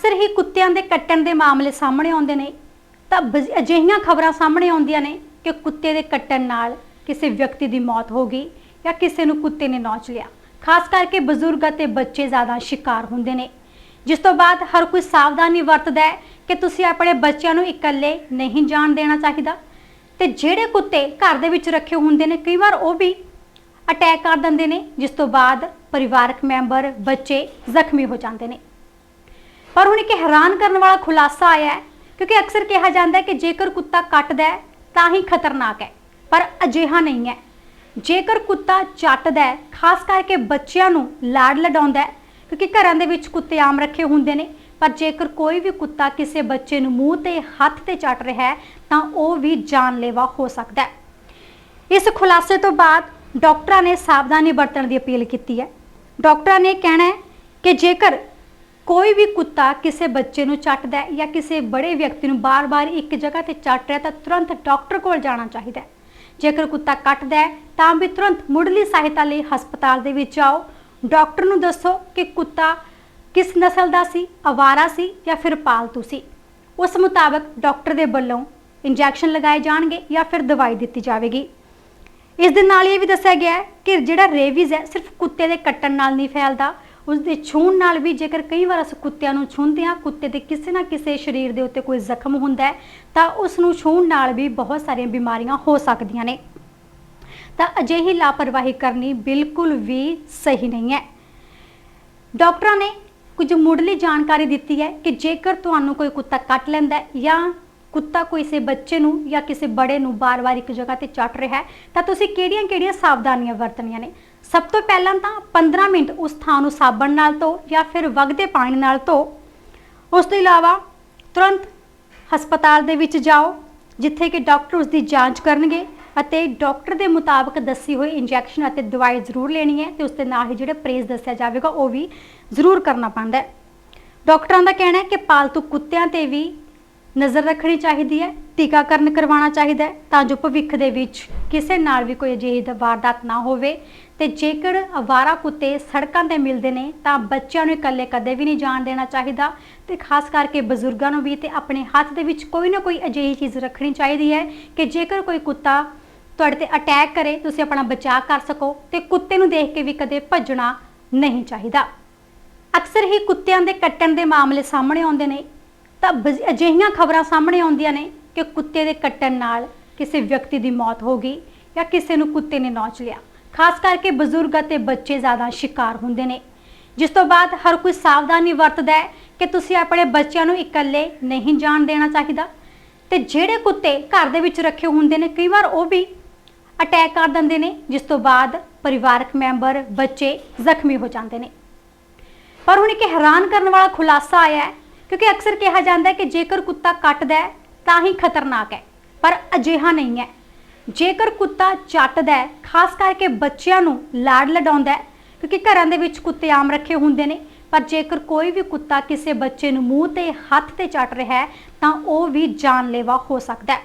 ਅਕਸਰ ਹੀ ਕੁੱਤਿਆਂ ਦੇ ਕੱਟਣ ਦੇ ਮਾਮਲੇ ਸਾਹਮਣੇ ਆਉਂਦੇ ਨੇ। ਤਾਂ ਬਜ਼- ਅਜਿਹੀਆਂ ਖਬਰਾਂ ਸਾਹਮਣੇ ਆਉਂਦੀਆਂ ਨੇ ਕਿ ਕੁੱਤੇ ਦੇ ਕੱਟਣ ਨਾਲ ਕਿਸੇ ਵਿਅਕਤੀ ਦੀ ਮੌਤ ਹੋ ਗਈ ਜਾਂ ਕਿਸੇ ਨੂੰ ਕੁੱਤੇ ਨੇ ਨੌਚ ਲਿਆ। ਖਾਸ ਕਰਕੇ ਬਜ਼ੁਰਗ ਅਤੇ ਬੱਚੇ ਜ਼ਿਆਦਾ ਸ਼ਿਕਾਰ ਹੁੰਦੇ ਨੇ। ਜਿਸ ਤੋਂ ਬਾਅਦ ਹਰ ਕੋਈ ਸਾਵਧਾਨੀ ਵਰਤਦਾ ਹੈ ਕਿ ਤੁਸੀਂ ਆਪਣੇ ਬੱਚਿਆਂ ਨੂੰ ਇਕੱਲੇ ਨਹੀਂ ਜਾਣ ਦੇਣਾ ਚਾਹੀਦਾ। ਤੇ ਜਿਹੜੇ ਕੁੱਤੇ ਘਰ ਦੇ ਵਿੱਚ ਰੱਖੇ ਹੁੰਦੇ ਨੇ, ਕਈ ਵਾਰ ਉਹ ਵੀ ਅਟੈਕ ਕਰ ਦਿੰਦੇ ਨੇ, ਜਿਸ ਤੋਂ ਬਾਅਦ ਪਰਿਵਾਰਕ ਮੈਂਬਰ, ਬੱਚੇ ਜ਼ਖਮੀ ਹੋ ਜਾਂਦੇ ਨੇ। ਪਰ ਹੁਣ ਇੱਕ ਹੈਰਾਨ ਕਰਨ ਵਾਲਾ ਖੁਲਾਸਾ ਆਇਆ ਹੈ, ਕਿਉਂਕਿ ਅਕਸਰ ਕਿਹਾ ਜਾਂਦਾ ਹੈ ਕਿ ਜੇਕਰ ਕੁੱਤਾ ਕੱਟਦਾ ਹੈ, ਤਾਂ ਹੀ ਖਤਰਨਾਕ ਹੈ, ਪਰ ਅਜਿਹਾ ਨਹੀਂ ਹੈ। ਜੇਕਰ ਕੁੱਤਾ ਚੱਟਦਾ ਹੈ, ਖਾਸ ਕਰਕੇ ਬੱਚਿਆਂ ਨੂੰ ਲਾੜ ਲਡਾਉਂਦਾ ਹੈ, ਕਿਉਂਕਿ ਘਰਾਂ ਦੇ ਵਿੱਚ ਕੁੱਤੇ ਆਮ ਰੱਖੇ ਹੁੰਦੇ ਨੇ, ਪਰ ਜੇਕਰ ਕੋਈ ਵੀ ਕੁੱਤਾ ਕਿਸੇ ਬੱਚੇ ਨੂੰ ਮੂੰਹ ਤੇ ਹੱਥ ਤੇ ਚੱਟ ਰਿਹਾ ਹੈ, ਤਾਂ ਉਹ ਵੀ ਜਾਨਲੇਵਾ ਹੋ ਸਕਦਾ ਹੈ। ਇਸ ਖੁਲਾਸੇ ਤੋਂ ਬਾਅਦ ਡਾਕਟਰਾਂ ਨੇ ਸਾਵਧਾਨੀ ਵਰਤਣ ਦੀ ਅਪੀਲ ਕੀਤੀ ਹੈ। ਡਾਕਟਰਾਂ ਨੇ ਕਹਿਣਾ ਹੈ ਕਿ ਜੇਕਰ ਕੋਈ ਵੀ ਕੁੱਤਾ ਕਿਸੇ ਬੱਚੇ ਨੂੰ ਚੱਟਦਾ ਹੈ ਜਾਂ ਕਿਸੇ ਬੜੇ ਵਿਅਕਤੀ ਨੂੰ ਬਾਰ-ਬਾਰ ਇੱਕ ਜਗ੍ਹਾ ਤੇ ਚੱਟ ਰਿਹਾ ਤਾਂ ਤੁਰੰਤ ਡਾਕਟਰ ਕੋਲ ਜਾਣਾ ਚਾਹੀਦਾ ਹੈ। ਜੇਕਰ ਕੁੱਤਾ ਕੱਟਦਾ ਹੈ ਤਾਂ ਵੀ ਤੁਰੰਤ ਮੁੱਢਲੀ ਸਹਾਇਤਾ ਲਈ ਹਸਪਤਾਲ ਦੇ ਵਿੱਚ ਆਓ। ਡਾਕਟਰ ਨੂੰ ਦੱਸੋ ਕਿ ਕੁੱਤਾ ਕਿਸ ਨਸਲ ਦਾ ਸੀ ਅਵਾਰਾ ਸੀ ਜਾਂ ਫਿਰ ਪਾਲਤੂ ਸੀ। ਉਸ ਮੁਤਾਬਕ ਡਾਕਟਰ ਦੇ ਵੱਲੋਂ ਇੰਜੈਕਸ਼ਨ ਲਗਾਏ ਜਾਣਗੇ ਜਾਂ ਫਿਰ ਦਵਾਈ ਦਿੱਤੀ ਜਾਵੇਗੀ। ਇਸ ਦੇ ਨਾਲ ਇਹ ਵੀ ਦੱਸਿਆ ਗਿਆ ਹੈ ਕਿ ਜਿਹੜਾ ਰੇਬੀਜ਼ ਹੈ ਸਿਰਫ ਕੁੱਤੇ ਦੇ ਕੱਟਣ ਨਾਲ ਨਹੀਂ ਫੈਲਦਾ ਉਸ ਦੇ ਛੂਹਣ ਨਾਲ ਵੀ ਜੇਕਰ ਕਈ ਵਾਰ ਅਸੀਂ ਕੁੱਤਿਆਂ ਨੂੰ ਛੂੰਹਦੇ ਹਾਂ, ਕੁੱਤੇ ਦੇ ਕਿਸੇ ਨਾ ਕਿਸੇ ਸਰੀਰ ਦੇ ਉੱਤੇ ਕੋਈ ਜ਼ਖਮ ਹੁੰਦਾ ਹੈ, ਤਾਂ ਉਸ ਨੂੰ ਛੂਹਣ ਨਾਲ ਵੀ ਬਹੁਤ ਸਾਰੀਆਂ ਬਿਮਾਰੀਆਂ ਹੋ ਸਕਦੀਆਂ ਨੇ। ਤਾਂ ਅਜਿਹੀ ਲਾਪਰਵਾਹੀ ਕਰਨੀ ਬਿਲਕੁਲ ਵੀ ਸਹੀ ਨਹੀਂ ਹੈ। ਡਾਕਟਰਾਂ ਨੇ ਕੁਝ ਮੁੱਢਲੀ ਜਾਣਕਾਰੀ ਦਿੱਤੀ ਹੈ ਕਿ ਜੇਕਰ ਤੁਹਾਨੂੰ ਕੋਈ ਕੁੱਤਾ ਕੱਟ ਲੈਂਦਾ ਹੈ ਜਾਂ ਕੁੱਤਾ ਕਿਸੇ ਬੱਚੇ ਨੂੰ ਜਾਂ ਕਿਸੇ ਬੜੇ ਨੂੰ ਬਾਰ-ਬਾਰ ਇੱਕ ਜਗ੍ਹਾ ਤੇ ਚੱਟ ਰਿਹਾ ਹੈ, ਤਾਂ ਤੁਸੀਂ ਕਿਹੜੀਆਂ-ਕਿਹੜੀਆਂ ਸਾਵਧਾਨੀਆਂ ਵਰਤਣੀਆਂ ਨੇ? ਸਭ ਤੋਂ ਪਹਿਲਾਂ ਤਾਂ 15 ਮਿੰਟ ਉਸ ਥਾਂ ਨੂੰ ਸਾਬਣ ਨਾਲ ਧੋ ਜਾਂ ਫਿਰ ਵਗਦੇ ਪਾਣੀ ਨਾਲ ਧੋ। ਉਸ ਤੋਂ ਇਲਾਵਾ ਤੁਰੰਤ ਹਸਪਤਾਲ ਦੇ ਵਿੱਚ ਜਾਓ, ਜਿੱਥੇ ਕਿ ਡਾਕਟਰ ਉਸ ਦੀ ਜਾਂਚ ਕਰਨਗੇ ਅਤੇ ਡਾਕਟਰ ਦੇ ਮੁਤਾਬਕ ਦੱਸੀ ਹੋਈ ਇੰਜੈਕਸ਼ਨ ਅਤੇ ਦਵਾਈ ਜ਼ਰੂਰ ਲੈਣੀ ਹੈ ਤੇ ਉਸ ਦੇ ਨਾਲ ਹੀ ਜਿਹੜਾ ਪ੍ਰੇਜ਼ ਦੱਸਿਆ ਜਾਵੇਗਾ ਉਹ ਵੀ ਜ਼ਰੂਰ ਕਰਨਾ ਪੈਂਦਾ ਹੈ। ਡਾਕਟਰਾਂ ਦਾ ਕਹਿਣਾ ਹੈ ਕਿ ਪਾਲਤੂ ਕੁੱਤਿਆਂ ਤੇ ਵੀ ਨਜ਼ਰ ਰੱਖਣੀ ਚਾਹੀਦੀ ਹੈ, ਟੀਕਾਕਰਨ ਕਰਵਾਉਣਾ ਚਾਹੀਦਾ ਹੈ, ਤਾਂ ਜੋ ਭਵਿੱਖ ਦੇ ਵਿੱਚ ਕਿਸੇ ਨਾਲ ਵੀ ਕੋਈ ਅਜਿਹੀ ਵਾਰਦਾਤ ਨਾ ਹੋਵੇ। ਤੇ ਜੇਕਰ ਅਵਾਰਾ ਕੁੱਤੇ ਸੜਕਾਂ ਤੇ ਮਿਲਦੇ ਨੇ, ਤਾਂ ਬੱਚਿਆਂ ਨੂੰ ਇਕੱਲੇ ਕਦੇ ਵੀ ਨਹੀਂ ਜਾਣ ਦੇਣਾ ਚਾਹੀਦਾ। ਤੇ ਖਾਸ ਕਰਕੇ ਬਜ਼ੁਰਗਾਂ ਨੂੰ ਵੀ ਤੇ ਆਪਣੇ ਹੱਥ ਦੇ ਵਿੱਚ ਕੋਈ ਨਾ ਕੋਈ ਅਜਿਹੀ ਚੀਜ਼ ਰੱਖਣੀ ਚਾਹੀਦੀ ਹੈ ਕਿ ਜੇਕਰ ਕੋਈ ਕੁੱਤਾ ਤੁਹਾਡੇ ਤੇ ਅਟੈਕ ਕਰੇ, ਤੁਸੀਂ ਆਪਣਾ ਬਚਾਅ ਕਰ ਸਕੋ ਤੇ ਕੁੱਤੇ ਨੂੰ ਦੇਖ ਕੇ ਵੀ ਕਦੇ ਭੱਜਣਾ ਨਹੀਂ ਚਾਹੀਦਾ। ਅਕਸਰ ਹੀ ਕੁੱਤਿਆਂ ਦੇ ਕੱਟਣ ਦੇ ਮਾਮਲੇ ਸਾਹਮਣੇ ਆਉਂਦੇ ਨੇ। ਤਾਂ ਬਜ਼- ਅਜਿਹੀਆਂ ਖਬਰਾਂ ਸਾਹਮਣੇ ਆਉਂਦੀਆਂ ਨੇ ਕਿ ਕੁੱਤੇ ਦੇ ਕੱਟਣ ਨਾਲ ਕਿਸੇ ਵਿਅਕਤੀ ਦੀ ਮੌਤ ਹੋ ਗਈ ਜਾਂ ਕਿਸੇ ਨੂੰ ਕੁੱਤੇ ਨੇ ਨੌਚ ਲਿਆ। ਖਾਸ ਕਰਕੇ ਬਜ਼ੁਰਗ ਅਤੇ ਬੱਚੇ ਜ਼ਿਆਦਾ ਸ਼ਿਕਾਰ ਹੁੰਦੇ ਨੇ। ਜਿਸ ਤੋਂ ਬਾਅਦ ਹਰ ਕੋਈ ਸਾਵਧਾਨੀ ਵਰਤਦਾ ਹੈ ਕਿ ਤੁਸੀਂ ਆਪਣੇ ਬੱਚਿਆਂ ਨੂੰ ਇਕੱਲੇ ਨਹੀਂ ਜਾਣ ਦੇਣਾ ਚਾਹੀਦਾ। ਤੇ ਜਿਹੜੇ ਕੁੱਤੇ ਘਰ ਦੇ ਵਿੱਚ ਰੱਖੇ ਹੁੰਦੇ ਨੇ, ਕਈ ਵਾਰ ਉਹ ਵੀ ਅਟੈਕ ਕਰ ਦਿੰਦੇ ਨੇ, ਜਿਸ ਤੋਂ ਬਾਅਦ ਪਰਿਵਾਰਕ ਮੈਂਬਰ, ਬੱਚੇ ਜ਼ਖਮੀ ਹੋ ਜਾਂਦੇ ਨੇ। ਪਰ ਹੁਣ ਇੱਕ ਹੈਰਾਨ ਕਰਨ ਵਾਲਾ ਖੁਲਾਸਾ ਆਇਆ ਹੈ ਕਿਉਂਕਿ ਅਕਸਰ ਕਿਹਾ ਜਾਂਦਾ ਹੈ ਕਿ ਜੇਕਰ ਕੁੱਤਾ ਕੱਟਦਾ ਹੈ, ਤਾਂ ਹੀ ਖਤਰਨਾਕ ਹੈ, ਪਰ ਅਜਿਹਾ ਨਹੀਂ ਹੈ। ਜੇਕਰ ਕੁੱਤਾ ਚੱਟਦਾ ਹੈ, ਖਾਸ ਕਰਕੇ ਬੱਚਿਆਂ ਨੂੰ ਲਾੜ ਲਡਾਉਂਦਾ ਹੈ, ਕਿਉਂਕਿ ਘਰਾਂ ਦੇ ਵਿੱਚ ਕੁੱਤੇ ਆਮ ਰੱਖੇ ਹੁੰਦੇ ਨੇ, ਪਰ ਜੇਕਰ ਕੋਈ ਵੀ ਕੁੱਤਾ ਕਿਸੇ ਬੱਚੇ ਨੂੰ ਮੂੰਹ ਤੇ ਹੱਥ ਤੇ ਚੱਟ ਰਿਹਾ ਹੈ, ਤਾਂ ਉਹ ਵੀ ਜਾਨਲੇਵਾ ਹੋ ਸਕਦਾ ਹੈ।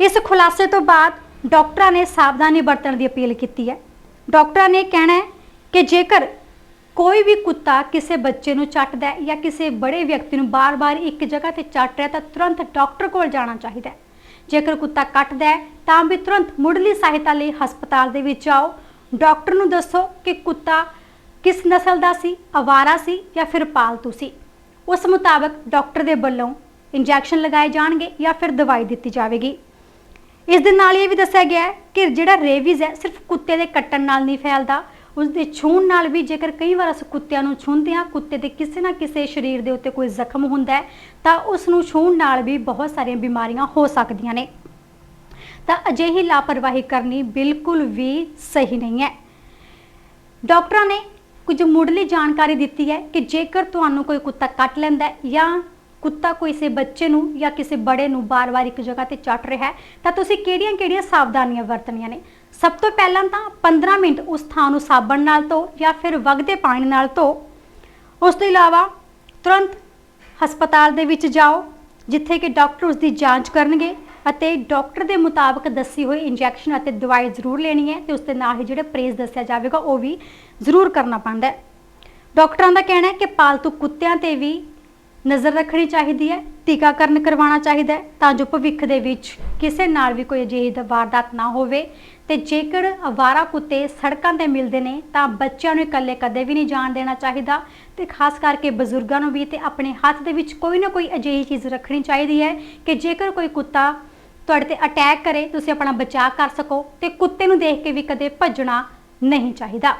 ਇਸ ਖੁਲਾਸੇ ਤੋਂ ਬਾਅਦ ਡਾਕਟਰਾਂ ਨੇ ਸਾਵਧਾਨੀ ਵਰਤਣ ਦੀ ਅਪੀਲ ਕੀਤੀ ਹੈ। ਡਾਕਟਰਾਂ ਨੇ ਕਹਿਣਾ ਹੈ ਕਿ ਜੇਕਰ ਕੋਈ ਵੀ ਕੁੱਤਾ ਕਿਸੇ ਬੱਚੇ ਨੂੰ ਚੱਟਦਾ ਹੈ ਜਾਂ ਕਿਸੇ ਬੜੇ ਵਿਅਕਤੀ ਨੂੰ ਬਾਰ-ਬਾਰ ਇੱਕ ਜਗ੍ਹਾ ਤੇ ਚੱਟ ਰਿਹਾ ਤਾਂ ਤੁਰੰਤ ਡਾਕਟਰ ਕੋਲ ਜਾਣਾ ਚਾਹੀਦਾ ਹੈ। ਜੇਕਰ ਕੁੱਤਾ ਕੱਟਦਾ ਹੈ ਤਾਂ ਵੀ ਤੁਰੰਤ ਮੁੱਢਲੀ ਸਹਾਇਤਾ ਲਈ ਹਸਪਤਾਲ ਦੇ ਵਿੱਚ ਆਓ। ਡਾਕਟਰ ਨੂੰ ਦੱਸੋ ਕਿ ਕੁੱਤਾ ਕਿਸ ਨਸਲ ਦਾ ਸੀ, ਅਵਾਰਾ ਸੀ ਜਾਂ ਫਿਰ ਪਾਲਤੂ ਸੀ। ਉਸ ਮੁਤਾਬਕ ਡਾਕਟਰ ਦੇ ਵੱਲੋਂ ਇੰਜੈਕਸ਼ਨ ਲਗਾਏ ਜਾਣਗੇ ਜਾਂ ਫਿਰ ਦਵਾਈ ਦਿੱਤੀ ਜਾਵੇਗੀ। ਇਸ ਦੇ ਨਾਲ ਇਹ ਵੀ ਦੱਸਿਆ ਗਿਆ ਹੈ ਕਿ ਜਿਹੜਾ ਰੇਬੀਜ਼ ਹੈ ਸਿਰਫ ਕੁੱਤੇ ਦੇ ਕੱਟਣ ਨਾਲ ਨਹੀਂ ਫੈਲਦਾ ਉਸ ਦੇ ਛੂਹਣ ਨਾਲ ਵੀ ਜੇਕਰ ਕਈ ਵਾਰ ਅਸੀਂ ਕੁੱਤਿਆਂ ਨੂੰ ਛੂੰਹਦੇ ਹਾਂ, ਕੁੱਤੇ ਦੇ ਕਿਸੇ ਨਾ ਕਿਸੇ ਸਰੀਰ ਦੇ ਉੱਤੇ ਕੋਈ ਜ਼ਖਮ ਹੁੰਦਾ ਹੈ, ਤਾਂ ਉਸ ਨੂੰ ਛੂਹਣ ਨਾਲ ਵੀ ਬਹੁਤ ਸਾਰੀਆਂ ਬਿਮਾਰੀਆਂ ਹੋ ਸਕਦੀਆਂ ਨੇ। ਤਾਂ ਅਜਿਹੀ ਲਾਪਰਵਾਹੀ ਕਰਨੀ ਬਿਲਕੁਲ ਵੀ ਸਹੀ ਨਹੀਂ ਹੈ। ਡਾਕਟਰਾਂ ਨੇ ਕੁਝ ਮੁੱਢਲੀ ਜਾਣਕਾਰੀ ਦਿੱਤੀ ਹੈ ਕਿ ਜੇਕਰ ਤੁਹਾਨੂੰ ਕੋਈ ਕੁੱਤਾ ਕੱਟ ਲੈਂਦਾ ਹੈ ਜਾਂ ਕੁੱਤਾ ਕਿਸੇ ਬੱਚੇ ਨੂੰ ਜਾਂ ਕਿਸੇ ਬੜੇ ਨੂੰ ਬਾਰ-ਬਾਰ ਇੱਕ ਜਗ੍ਹਾ ਤੇ ਚੱਟ ਰਿਹਾ ਹੈ, ਤਾਂ ਤੁਸੀਂ ਕਿਹੜੀਆਂ-ਕਿਹੜੀਆਂ ਸਾਵਧਾਨੀਆਂ ਵਰਤਣੀਆਂ ਨੇ? ਸਭ ਤੋਂ ਪਹਿਲਾਂ ਤਾਂ 15 ਮਿੰਟ ਉਸ ਥਾਂ ਨੂੰ ਸਾਬਣ ਨਾਲ ਧੋ ਜਾਂ ਫਿਰ ਵਗਦੇ ਪਾਣੀ ਨਾਲ ਧੋ। ਉਸ ਤੋਂ ਇਲਾਵਾ ਤੁਰੰਤ ਹਸਪਤਾਲ ਦੇ ਵਿੱਚ ਜਾਓ, ਜਿੱਥੇ ਕਿ ਡਾਕਟਰ ਉਸ ਦੀ ਜਾਂਚ ਕਰਨਗੇ ਅਤੇ ਡਾਕਟਰ ਦੇ ਮੁਤਾਬਕ ਦੱਸੀ ਹੋਈ ਇੰਜੈਕਸ਼ਨ ਅਤੇ ਦਵਾਈ ਜ਼ਰੂਰ ਲੈਣੀ ਹੈ ਤੇ ਉਸ ਦੇ ਨਾਲ ਹੀ ਜਿਹੜਾ ਪ੍ਰੇਜ਼ ਦੱਸਿਆ ਜਾਵੇਗਾ ਉਹ ਵੀ ਜ਼ਰੂਰ ਕਰਨਾ ਪੈਂਦਾ ਹੈ। ਡਾਕਟਰਾਂ ਦਾ ਕਹਿਣਾ ਹੈ ਕਿ ਪਾਲਤੂ ਕੁੱਤਿਆਂ ਤੇ ਵੀ ਨਜ਼ਰ ਰੱਖਣੀ ਚਾਹੀਦੀ ਹੈ, ਟੀਕਾਕਰਨ ਕਰਵਾਉਣਾ ਚਾਹੀਦਾ ਹੈ, ਤਾਂ ਜੋ ਭਵਿੱਖ ਦੇ ਵਿੱਚ ਕਿਸੇ ਨਾਲ ਵੀ ਕੋਈ ਅਜਿਹੀ ਵਾਰਦਾਤ ਨਾ ਹੋਵੇ। ਤੇ ਜੇਕਰ ਅਵਾਰਾ ਕੁੱਤੇ ਸੜਕਾਂ ਤੇ ਮਿਲਦੇ ਨੇ, ਤਾਂ ਬੱਚਿਆਂ ਨੂੰ ਇਕੱਲੇ ਕਦੇ ਵੀ ਨਹੀਂ ਜਾਣ ਦੇਣਾ ਚਾਹੀਦਾ। ਤੇ ਖਾਸ ਕਰਕੇ ਬਜ਼ੁਰਗਾਂ ਨੂੰ ਵੀ ਤੇ ਆਪਣੇ ਹੱਥ ਦੇ ਵਿੱਚ ਕੋਈ ਨਾ ਕੋਈ ਅਜਿਹੀ ਚੀਜ਼ ਰੱਖਣੀ ਚਾਹੀਦੀ ਹੈ ਕਿ ਜੇਕਰ ਕੋਈ ਕੁੱਤਾ ਤੁਹਾਡੇ ਤੇ ਅਟੈਕ ਕਰੇ, ਤੁਸੀਂ ਆਪਣਾ ਬਚਾਅ ਕਰ ਸਕੋ ਤੇ ਕੁੱਤੇ ਨੂੰ ਦੇਖ ਕੇ ਵੀ ਕਦੇ ਭੱਜਣਾ ਨਹੀਂ ਚਾਹੀਦਾ।